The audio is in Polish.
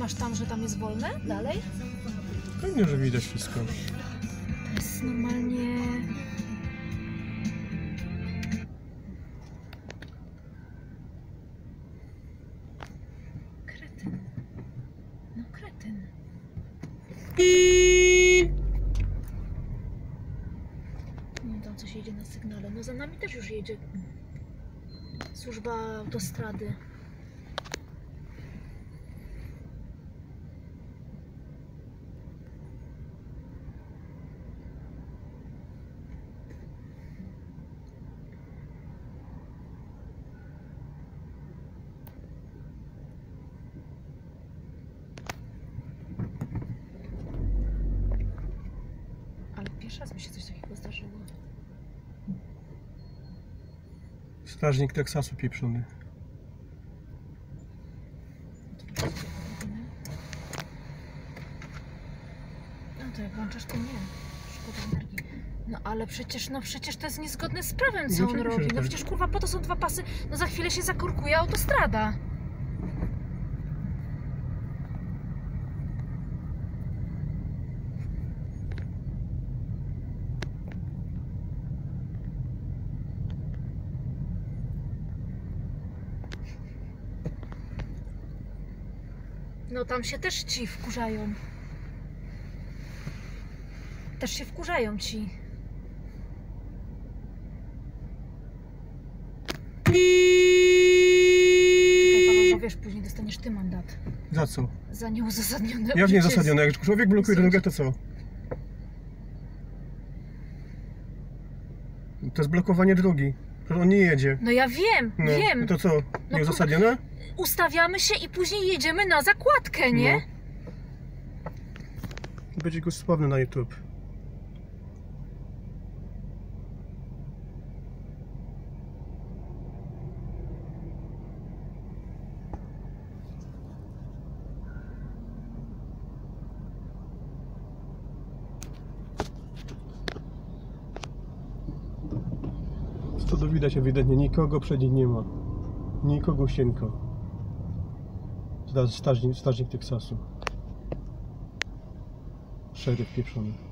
masz tam, że tam jest wolne dalej? Pewnie, że widać wszystko. To jest normalnie... Kretyn. No kretyn. Nie tam coś jedzie na sygnale. No za nami też już jedzie służba autostrady. Ale pierwszy raz mi się coś takiego zdarzyło. Strażnik Teksasu pieprzony. No to jak włączasz, to nie. Szkoda energii. No ale przecież, no przecież to jest niezgodne z prawem, co on robi. No tak. przecież kurwa po to są dwa pasy. No za chwilę się zakorkuje autostrada. No tam się też ci wkurzają. Też się wkurzają ci. Czekaj Paweł, wiesz, później dostaniesz ty mandat. Za co? Za nieuzasadnione Jak użycie- niezasadnione? Jak człowiek blokuje drogę, to co? To jest blokowanie drogi. On nie jedzie. No ja wiem, No, wiem. no to co? No Nieuzasadnione? Ustawiamy się i później jedziemy na zakładkę, nie? No. Będzie go sławny na YouTube. Widać ewidentnie, nikogo przed nim nie ma. Nikogo ścienko. Strażnik, strażnik Teksasu. Szeryf pieprzony.